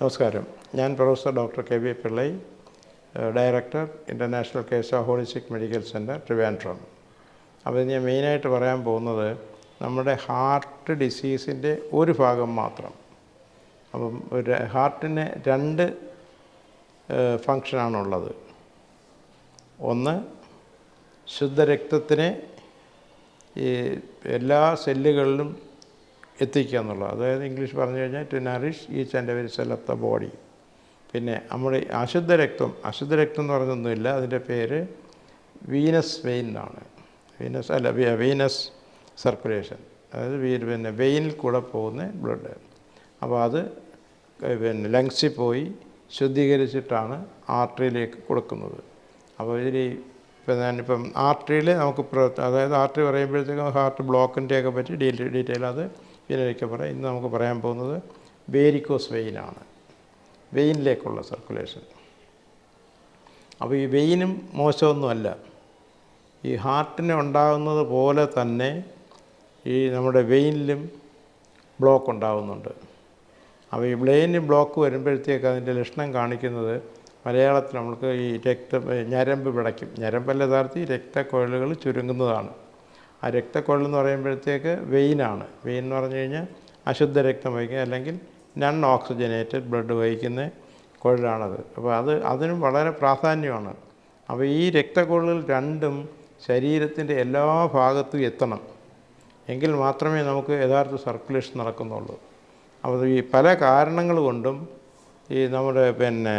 നമസ്കാരം. ഞാൻ professor doctor K V Pillai director international case of holistic medical centre Trivandrum. അപ്പോൾ ഞാൻ മെയിനായിട്ട് പറയാൻ പോകുന്നത് നമ്മുടെ ഹാർട്ട് ഡിസീസിന്റെ ഒരു ഭാഗം മാത്രം. അപ്പം ഒരു ഹാർട്ടിന് രണ്ട് ഫങ്ഷനാണുള്ളത്. ഒന്ന് ശുദ്ധരക്തത്തിനെ ഈ എല്ലാ സെല്ലുകളിലും എത്തിക്കുക എന്നുള്ളത്. അതായത് ഇംഗ്ലീഷ് പറഞ്ഞു കഴിഞ്ഞാൽ to nourish each and every cell of the body പിന്നെ നമ്മുടെ അശുദ്ധ രക്തം അശുദ്ധ രക്തം എന്ന് പറഞ്ഞൊന്നുമില്ല. അതിന്റെ പേര് വീനസ് വെയിൻ എന്നാണ്. വീനസ് അല്ല വീനസ് സർക്കുലേഷൻ അതായത് പിന്നെ വെയിനിൽ കൂടെ പോകുന്ന ബ്ലഡ് അപ്പോൾ അത് പിന്നെ ലങ്സിൽ പോയി ശുദ്ധീകരിച്ചിട്ടാണ് ആർട്ടറിയിലേക്ക് കൊടുക്കുന്നത്. അപ്പോൾ ഇതിൽ ഇപ്പം ഞാനിപ്പം ആർട്ടറിയിൽ നമുക്ക് അതായത് ആർട്ടറി പറയുമ്പോഴത്തേക്കും ഹാർട്ട് ബ്ലോക്കിന്റെയൊക്കെ പറ്റി ഡീറ്റെയിൽ അത് പിന്നൊക്കെ പറയാം. ഇന്ന് നമുക്ക് പറയാൻ പോകുന്നത് വേരിക്കോസ് വെയിനാണ്. വെയിനിലേക്കുള്ള സർക്കുലേഷൻ. അപ്പോൾ ഈ വെയിനും മോശമൊന്നുമല്ല. ഈ ഹാർട്ടിന് ഉണ്ടാകുന്നത് പോലെ തന്നെ ഈ നമ്മുടെ വെയിനിലും ബ്ലോക്ക് ഉണ്ടാകുന്നുണ്ട് അപ്പോൾ ഈ ബ്ലെയിന് ബ്ലോക്ക് വരുമ്പോഴത്തേക്ക് അതിന്റെ ലക്ഷണം കാണിക്കുന്നത് മലയാളത്തിൽ നമുക്ക് ഈ രക്ത ഞരമ്പ് പിടയ്ക്കും ഞരമ്പല്ല താർത്തി രക്തക്കൊഴലുകൾ ചുരുങ്ങുന്നതാണ്. ആ രക്തക്കൊള്ളെന്ന് എന്ന് പറയുമ്പോഴത്തേക്ക് വെയിനാണ്. വെയിൻ എന്ന് പറഞ്ഞു കഴിഞ്ഞാൽ അശുദ്ധ രക്തം വഹിക്കുക അല്ലെങ്കിൽ നൺ ഓക്സിജനേറ്റഡ് ബ്ലഡ് വഹിക്കുന്ന കുഴലാണത് അപ്പോൾ അത് അതിനും വളരെ പ്രാധാന്യമാണ്. അപ്പോൾ ഈ രക്തക്കൊഴലുകൾ രണ്ടും ശരീരത്തിന്റെ എല്ലാ ഭാഗത്തും എത്തണം. എങ്കിൽ മാത്രമേ നമുക്ക് യഥാർത്ഥ സർക്കുലേഷൻ നടക്കുന്നുള്ളൂ. അപ്പോൾ ഈ പല കാരണങ്ങൾ കൊണ്ടും ഈ നമ്മുടെ പിന്നെ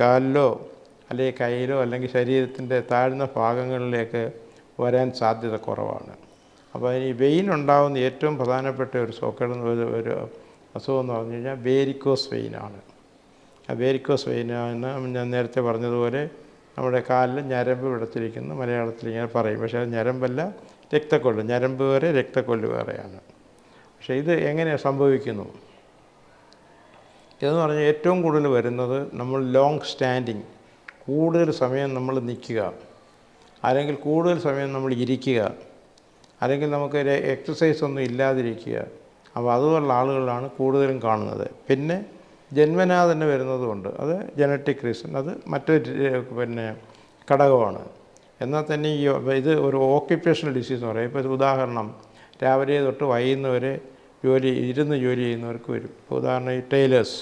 കാലിലോ അല്ലെങ്കിൽ കയ്യിലോ അല്ലെങ്കിൽ ശരീരത്തിന്റെ താഴ്ന്ന ഭാഗങ്ങളിലേക്ക് വരാൻ സാധ്യത കുറവാണ്. അപ്പോൾ ഈ വെയിൻ ഉണ്ടാകുന്ന ഏറ്റവും പ്രധാനപ്പെട്ട ഒരു സോക്കേട് ഒരു ഒരു അസുഖം എന്ന് പറഞ്ഞു കഴിഞ്ഞാൽ വേരിക്കോസ് വെയിനാണ് ആ വേരിക്കോസ് വെയിനാണ് ഞാൻ നേരത്തെ പറഞ്ഞതുപോലെ നമ്മുടെ കാലിൽ ഞരമ്പ് പിടച്ചിരിക്കുന്ന മലയാളത്തിൽ ഇങ്ങനെ പറയും. പക്ഷേ അത് ഞരമ്പല്ല രക്തക്കൊള്ളു. ഞരമ്പ് വേറെ രക്തക്കൊള്ളു വേറെയാണ്. പക്ഷേ ഇത് എങ്ങനെ സംഭവിക്കുന്നു? ഇതെന്ന് പറഞ്ഞാൽ ഏറ്റവും കൂടുതൽ വരുന്നത് നമ്മൾ ലോങ് സ്റ്റാൻഡിങ് കൂടുതൽ സമയം നമ്മൾ നിൽക്കുക. അല്ലെങ്കിൽ കൂടുതൽ സമയം നമ്മൾ ഇരിക്കുക. അല്ലെങ്കിൽ നമുക്ക് എക്സസൈസ് ഒന്നും ഇല്ലാതിരിക്കുക. അപ്പോൾ അതുപോലുള്ള ആളുകളാണ് കൂടുതലും കാണുന്നത്. പിന്നെ ജന്മനാ തന്നെ വരുന്നതുകൊണ്ട് അത് ജനറ്റിക് റീസൺ അത് മറ്റൊരു പിന്നെ ഘടകമാണ്. എന്നാൽ തന്നെ ഈ ഇത് ഒരു ഓക്യുപ്പേഷണൽ ഡിസീസ് എന്ന് പറയും. ഇപ്പോൾ ഉദാഹരണം രാവിലെ തൊട്ട് വൈകുന്നവരെ ജോലി ഇരുന്ന് ജോലി ചെയ്യുന്നവർക്ക് വരും. ഇപ്പോൾ ഉദാഹരണം ഈ ടൈലേഴ്സ്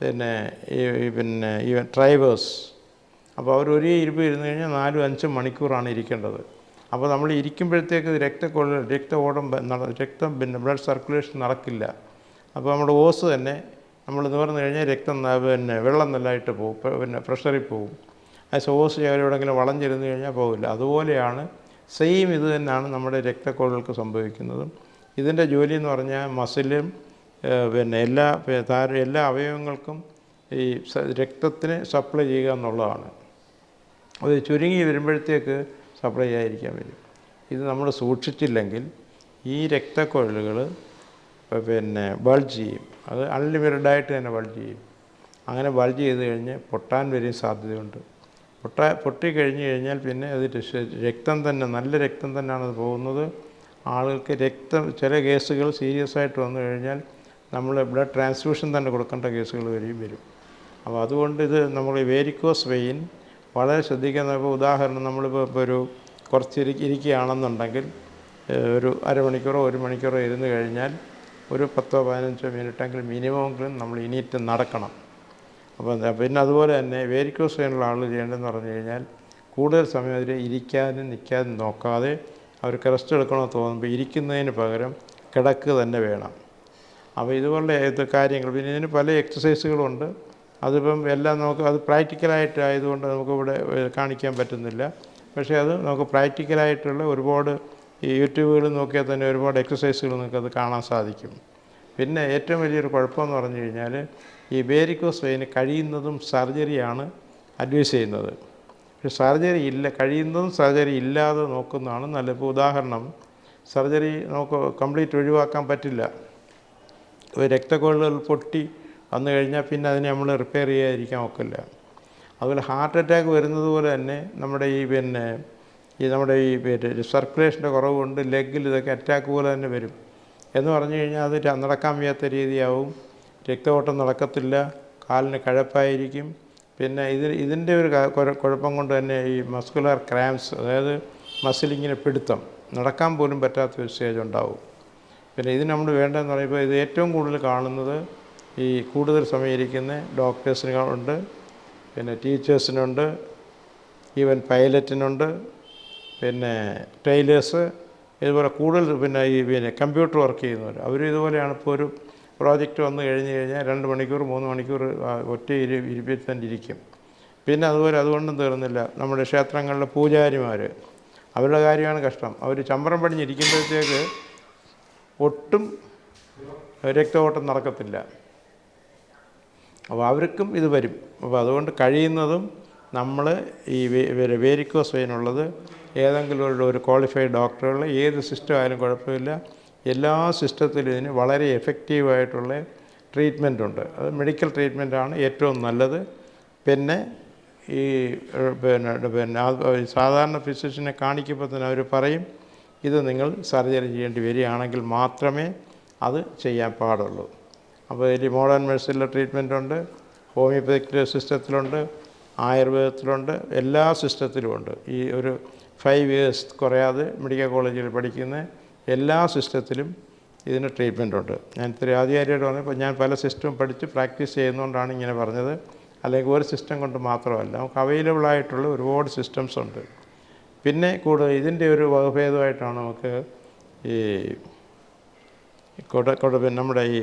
പിന്നെ ഈ പിന്നെ ഈ ഡ്രൈവേഴ്സ് അപ്പോൾ അവർ ഒരേ ഇരിപ്പ് ഇരുന്ന് കഴിഞ്ഞാൽ നാലും അഞ്ചും മണിക്കൂറാണ് ഇരിക്കേണ്ടത്. അപ്പോൾ നമ്മൾ ഇരിക്കുമ്പോഴത്തേക്ക് രക്തക്കൊള്ള രക്ത ഓടം രക്തം പിന്നെ ബ്ലഡ് സർക്കുലേഷൻ നടക്കില്ല. അപ്പോൾ നമ്മുടെ ഓസ് തന്നെ നമ്മൾ നിവർന്നു കഴിഞ്ഞാൽ രക്തം പിന്നെ വെള്ളം നല്ലതായിട്ട് പോകും പിന്നെ പ്രഷറിൽ പോകും ആ ഓസ് എവിടെയെങ്കിലും വളഞ്ഞിരുന്ന് കഴിഞ്ഞാൽ പോകില്ല. അതുപോലെയാണ് സെയിം ഇത് തന്നെയാണ് നമ്മുടെ രക്തക്കൊഴലുകൾക്ക് സംഭവിക്കുന്നതും. ഇതിന്റെ ജോലി എന്ന് പറഞ്ഞാൽ മസിലും പിന്നെ എല്ലാ താര എല്ലാ അവയവങ്ങൾക്കും ഈ രക്തത്തിന് സപ്ലൈ ചെയ്യുക എന്നുള്ളതാണ്. അത് ചുരുങ്ങി വരുമ്പോഴത്തേക്ക് സപ്ലൈ ആയിരിക്കാൻ വരും. ഇത് നമ്മൾ സൂക്ഷിച്ചില്ലെങ്കിൽ ഈ രക്തക്കൊഴലുകൾ പിന്നെ ബൾജ് ചെയ്യും. അത് അൺലിമിറ്റഡായിട്ട് തന്നെ ബൾജ് ചെയ്യും. അങ്ങനെ ബൾജ് ചെയ്ത് കഴിഞ്ഞ് പൊട്ടാൻ വരെയും സാധ്യതയുണ്ട്. പൊട്ട പൊട്ടിക്കഴിഞ്ഞ് കഴിഞ്ഞാൽ പിന്നെ അത് രക്തം തന്നെ നല്ല രക്തം തന്നെയാണ് അത് പോകുന്നത്. ആളുകൾക്ക് രക്തം ചില കേസുകൾ സീരിയസ് ആയിട്ട് വന്നു കഴിഞ്ഞാൽ നമ്മൾ ബ്ലഡ് ട്രാൻസ്ഫ്യൂഷൻ തന്നെ കൊടുക്കേണ്ട കേസുകൾ വരെയും വരും. അപ്പോൾ അതുകൊണ്ട് ഇത് നമ്മൾ വേരിക്കോസ് വെയിൻ വളരെ ശ്രദ്ധിക്കുന്ന ഇപ്പോൾ ഉദാഹരണം നമ്മളിപ്പോൾ ഇപ്പോൾ ഒരു കുറച്ച് ഇരി ഇരിക്കുകയാണെന്നുണ്ടെങ്കിൽ ഒരു അരമണിക്കൂറോ ഒരു മണിക്കൂറോ ഇരുന്ന് കഴിഞ്ഞാൽ ഒരു പത്തോ പതിനഞ്ചോ മിനിറ്റെങ്കിലും മിനിമമെങ്കിലും നമ്മൾ ഇനിയിട്ട് നടക്കണം. എന്താ പിന്നെ അതുപോലെ തന്നെ വേരിക്കോസ് വെയിനുള്ള ആൾ ചെയ്യേണ്ടതെന്ന് പറഞ്ഞു കഴിഞ്ഞാൽ കൂടുതൽ സമയം അതിൽ ഇരിക്കാനും നിൽക്കാനും നോക്കാതെ അവർക്ക് റെസ്റ്റ് എടുക്കണമെന്ന് തോന്നുമ്പോൾ ഇരിക്കുന്നതിന് പകരം കിടക്കുക തന്നെ വേണം. അപ്പോൾ ഇതുപോലുള്ള ഇത് കാര്യങ്ങൾ പിന്നെ ഇതിന് പല എക്സസൈസുകളുണ്ട്. അതിപ്പം എല്ലാം നമുക്ക് അത് പ്രാക്ടിക്കലായിട്ട് ആയതുകൊണ്ട് നമുക്കിവിടെ കാണിക്കാൻ പറ്റുന്നില്ല. പക്ഷേ അത് നമുക്ക് പ്രാക്ടിക്കലായിട്ടുള്ള ഒരുപാട് ഈ യൂട്യൂബുകളിൽ നോക്കിയാൽ തന്നെ ഒരുപാട് എക്സസൈസുകൾ നിങ്ങൾക്കത് കാണാൻ സാധിക്കും. പിന്നെ ഏറ്റവും വലിയൊരു കുഴപ്പമെന്ന് പറഞ്ഞു കഴിഞ്ഞാൽ ഈ വേരിക്കോസ് വെയിന് കഴിയുന്നതും സർജറിയാണ് അഡ്വൈസ് ചെയ്യുന്നത്. പക്ഷേ സർജറി ഇല്ല കഴിയുന്നതും സർജറി ഇല്ലാതെ നോക്കുന്നതാണ് നല്ല ഇപ്പോൾ ഉദാഹരണം സർജറി നമുക്ക് കംപ്ലീറ്റ് ഒഴിവാക്കാൻ പറ്റില്ല. ഒരു രക്തക്കൊഴലുകൾ പൊട്ടി വന്നു കഴിഞ്ഞാൽ പിന്നെ അതിനെ നമ്മൾ റിപ്പയർ ചെയ്യാതിരിക്കാൻ ഒക്കില്ല. അതുപോലെ ഹാർട്ട് അറ്റാക്ക് വരുന്നത് പോലെ തന്നെ നമ്മുടെ ഈ പിന്നെ ഈ നമ്മുടെ ഈ സർക്കുലേഷന്റെ കുറവ് കൊണ്ട് ലെഗിൽ ഇതൊക്കെ അറ്റാക്ക് പോലെ തന്നെ വരും. എന്ന് പറഞ്ഞു കഴിഞ്ഞാൽ അത് നടക്കാൻ വയ്യാത്ത രീതിയാവും. രക്തഓട്ടം നടക്കത്തില്ല കാലിന് കഴപ്പായിരിക്കും. പിന്നെ ഇത് ഇതിന്റെ ഒരു കുഴപ്പം കൊണ്ട് തന്നെ ഈ മസ്കുലർ ക്രാംസ് അതായത് മസിലിങ്ങനെ പിടുത്തം നടക്കാൻ പോലും പറ്റാത്ത ഒരു സ്റ്റേജ് ഉണ്ടാവും. പിന്നെ ഇത് നമ്മൾ വേണ്ടതെന്ന് പറയുമ്പോൾ ഇത് ഏറ്റവും കൂടുതൽ കാണുന്നത് ഈ കൂടുതൽ സമയം ഇരിക്കുന്ന ഡോക്ടേഴ്സിനുണ്ട് പിന്നെ ടീച്ചേഴ്സിനുണ്ട് ഈവൻ പൈലറ്റിനുണ്ട് പിന്നെ ടൈലേഴ്സ് ഇതുപോലെ കൂടുതൽ പിന്നെ ഈ പിന്നെ കമ്പ്യൂട്ടർ വർക്ക് ചെയ്യുന്നവർ അവർ ഇതുപോലെയാണ് ഇപ്പോൾ ഒരു പ്രോജക്റ്റ് വന്നു കഴിഞ്ഞ് കഴിഞ്ഞാൽ രണ്ട് മണിക്കൂർ മൂന്ന് മണിക്കൂർ ഒറ്റ ഇരു ഇരിപ്പിൽ തന്നെ ഇരിക്കും. പിന്നെ അതുപോലെ അതുകൊണ്ടും തീർന്നില്ല. നമ്മുടെ ക്ഷേത്രങ്ങളിലെ പൂജാരിമാർ അവരുടെ കാര്യമാണ് കഷ്ടം. അവർ ചമ്പരം പടിഞ്ഞിരിക്കുമ്പോഴത്തേക്ക് ഒട്ടും രക്തഓട്ടം നടക്കത്തില്ല. അപ്പോൾ അവർക്കും ഇത് വരും. അപ്പോൾ അതുകൊണ്ട് കഴിയുന്നതും നമ്മൾ ഈ വേരിക്കോസ് വെയിനുള്ളത് ഏതെങ്കിലും ഒരു ക്വാളിഫൈഡ് ഡോക്ടറുകൾ ഏത് സിസ്റ്റം ആയാലും കുഴപ്പമില്ല. എല്ലാ സിസ്റ്റത്തിലും ഇതിന് വളരെ എഫക്റ്റീവായിട്ടുള്ള ട്രീറ്റ്മെന്റ് ഉണ്ട്. അത് മെഡിക്കൽ ട്രീറ്റ്മെന്റാണ് ഏറ്റവും നല്ലത്. പിന്നെ ഈ പിന്നെ പിന്നെ സാധാരണ ഫിസിഷ്യനെ കാണിക്കുമ്പോൾ തന്നെ അവർ പറയും ഇത് നിങ്ങൾ സർജറി ചെയ്യേണ്ടി വരികയാണെങ്കിൽ മാത്രമേ അത് ചെയ്യാൻ പാടുള്ളൂ. അപ്പോൾ ഇതിൽ മോഡേൺ മെഡിസിനിലെ ട്രീറ്റ്മെന്റ് ഉണ്ട് ഹോമിയോപ്പതിക് സിസ്റ്റത്തിലുണ്ട് ആയുർവേദത്തിലുണ്ട് എല്ലാ സിസ്റ്റത്തിലുമുണ്ട് ഈ ഒരു ഫൈവ് ഇയേഴ്സ് കുറയാതെ മെഡിക്കൽ കോളേജിൽ പഠിക്കുന്ന എല്ലാ സിസ്റ്റത്തിലും ഇതിന് ട്രീറ്റ്മെന്റ് ഉണ്ട്. ഞാൻ ഇത്തിരി ആധികാരികമായിട്ട് പറഞ്ഞപ്പോൾ ഞാൻ പല സിസ്റ്റവും പഠിച്ച് പ്രാക്ടീസ് ചെയ്യുന്നതുകൊണ്ടാണ് ഇങ്ങനെ പറഞ്ഞത്. അല്ലെങ്കിൽ ഒരു സിസ്റ്റം കൊണ്ട് മാത്രമല്ല നമുക്ക് അവൈലബിൾ ആയിട്ടുള്ള ഒരുപാട് സിസ്റ്റംസ് ഉണ്ട്. പിന്നെ കൂടുതൽ ഇതിന്റെ ഒരു വകഭേദമായിട്ടാണ് നമുക്ക് ഈ കൊട കൊട നമ്മുടെ ഈ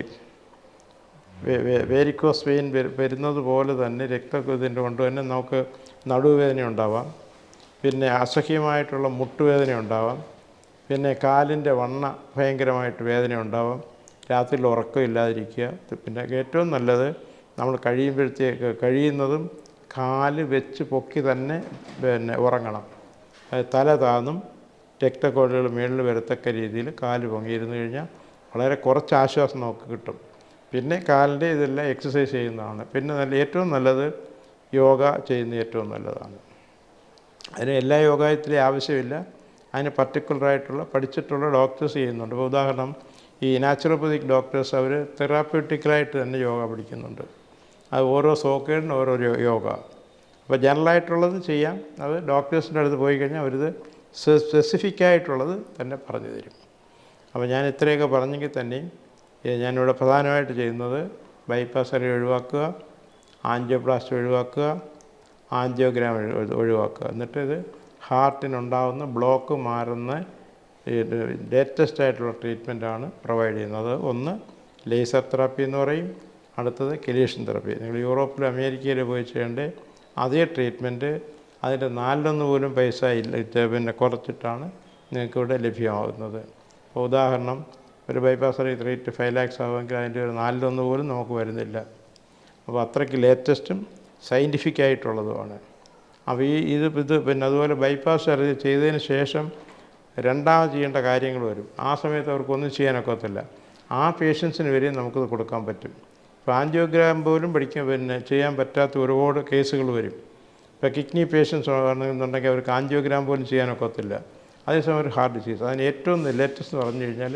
വേരിക്കോസ് വെയിൻ വരുന്നത് പോലെ തന്നെ രക്ത ഇതിന്റെ കൊണ്ട് തന്നെ നമുക്ക് നടുവേദന ഉണ്ടാവാം. പിന്നെ അസഹ്യമായിട്ടുള്ള മുട്ടുവേദന ഉണ്ടാവാം. പിന്നെ കാലിന്റെ വണ്ണ ഭയങ്കരമായിട്ട് വേദന ഉണ്ടാവാം. രാത്രിയിൽ ഉറക്കം ഇല്ലാതിരിക്കുക. പിന്നെ ഏറ്റവും നല്ലത് നമ്മൾ കഴിയുമ്പോഴത്തേക്ക് കഴിയുന്നതും കാൽ വെച്ച് പൊക്കി തന്നെ പിന്നെ ഉറങ്ങണം. തല താന്നും രക്തക്കോഴികൾ മേളിൽ വരത്തക്ക രീതിയിൽ കാൽ പൊങ്ങിയിരുന്നു കഴിഞ്ഞാൽ വളരെ കുറച്ച് ആശ്വാസം നമുക്ക് കിട്ടും. പിന്നെ കാലിന്റെ ഇതെല്ലാം എക്സസൈസ് ചെയ്യുന്നതാണ്. പിന്നെ നല്ല ഏറ്റവും നല്ലത് യോഗ ചെയ്യുന്ന ഏറ്റവും നല്ലതാണ്. അതിന് എല്ലാ യോഗത്തിലും ആവശ്യമില്ല. അതിന് പർട്ടിക്കുലറായിട്ടുള്ള പഠിച്ചിട്ടുള്ള ഡോക്ടേഴ്സ് ചെയ്യുന്നുണ്ട്. ഇപ്പോൾ ഉദാഹരണം ഈ നാച്ചുറോപ്പതിക് ഡോക്ടേഴ്സ് അവർ തെറാപ്യൂട്ടിക്കലായിട്ട് തന്നെ യോഗ പഠിക്കുന്നുണ്ട്. അത് ഓരോ സോക്കേടിനും ഓരോ യോഗ. അപ്പോൾ ജനറലായിട്ടുള്ളത് ചെയ്യാം. അത് ഡോക്ടേഴ്സിന്റെ അടുത്ത് പോയി കഴിഞ്ഞാൽ അവരിത് സ്പെസിഫിക്കായിട്ടുള്ളത് തന്നെ പറഞ്ഞു തരും. അപ്പോൾ ഞാൻ ഇത്രയൊക്കെ പറഞ്ഞെങ്കിൽ തന്നെയും ഞാനിവിടെ പ്രധാനമായിട്ട് ചെയ്യുന്നത് ബൈപ്പാസ് സർജറി ഒഴിവാക്കുക ആൻജിയോപ്ലാസ്റ്റ് ഒഴിവാക്കുക ആൻജിയോഗ്രാം ഒഴി- ഒഴിവാക്കുക. എന്നിട്ട് ഇത് ഹാർട്ടിനുണ്ടാകുന്ന ബ്ലോക്ക് മാറുന്ന ലേറ്റസ്റ്റ് ആയിട്ടുള്ള ട്രീറ്റ്മെന്റാണ് പ്രൊവൈഡ് ചെയ്യുന്നത്. ഒന്ന് ലേസർ തെറാപ്പി എന്ന് പറയും. അടുത്തത് കെലീഷൻ തെറാപ്പി. നിങ്ങൾ യൂറോപ്പിലും അമേരിക്കയിലും പോയി ചെയ്യേണ്ട അതേ ട്രീറ്റ്മെന്റ് അതിന്റെ നാലിലൊന്ന് പോലും പൈസ ഇല്ല പിന്നെ കുറച്ചിട്ടാണ് നിങ്ങൾക്കിവിടെ ലഭ്യമാകുന്നത് ഇപ്പോൾ ഉദാഹരണം ഒരു bypass surgery two five lakhs ആവുമെങ്കിൽ അതിന്റെ ഒരു നാലിലൊന്ന് പോലും നമുക്ക് വരുന്നില്ല. അപ്പോൾ അത്രയ്ക്ക് ലേറ്റസ്റ്റും സയന്റിഫിക് ആയിട്ടുള്ളതുമാണ്. അപ്പോൾ ഈ ഇത് ഇത് പിന്നെ അതുപോലെ ബൈപ്പാസ് സർജറി ചെയ്തതിന് ശേഷം രണ്ടാമത് ചെയ്യേണ്ട കാര്യങ്ങൾ വരും. ആ സമയത്ത് അവർക്കൊന്നും ചെയ്യാനൊക്കത്തില്ല ആ പേഷ്യൻസിന് വരെയും നമുക്കത് കൊടുക്കാൻ പറ്റും. ഇപ്പോൾ ആൻജിയോഗ്രാം പോലും പഠിക്കാൻ പിന്നെ ചെയ്യാൻ പറ്റാത്ത ഒരുപാട് കേസുകൾ വരും. ഇപ്പോൾ കിഡ്നി പേഷ്യൻസ് ആണെന്നുണ്ടെങ്കിൽ അവർക്ക് ആൻജിയോഗ്രാം പോലും ചെയ്യാനൊക്കത്തില്ല അതേസമയം ഒരു ഹാർട്ട് ഡിസീസ് അതിന് ഏറ്റവും ലേറ്റസ്റ്റ് എന്ന് പറഞ്ഞു കഴിഞ്ഞാൽ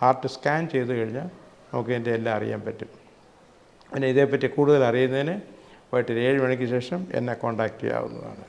ഹാർട്ട് സ്കാൻ ചെയ്ത് കഴിഞ്ഞാൽ നമുക്ക് ഇതിന്റെ എല്ലാം അറിയാൻ പറ്റും. പിന്നെ ഇതേപ്പറ്റി കൂടുതൽ അറിയുന്നതിന് വൈകിട്ട് ഏഴ് മണിക്ക് ശേഷം എന്നെ കോൺടാക്റ്റ് ചെയ്യാവുന്നതാണ്.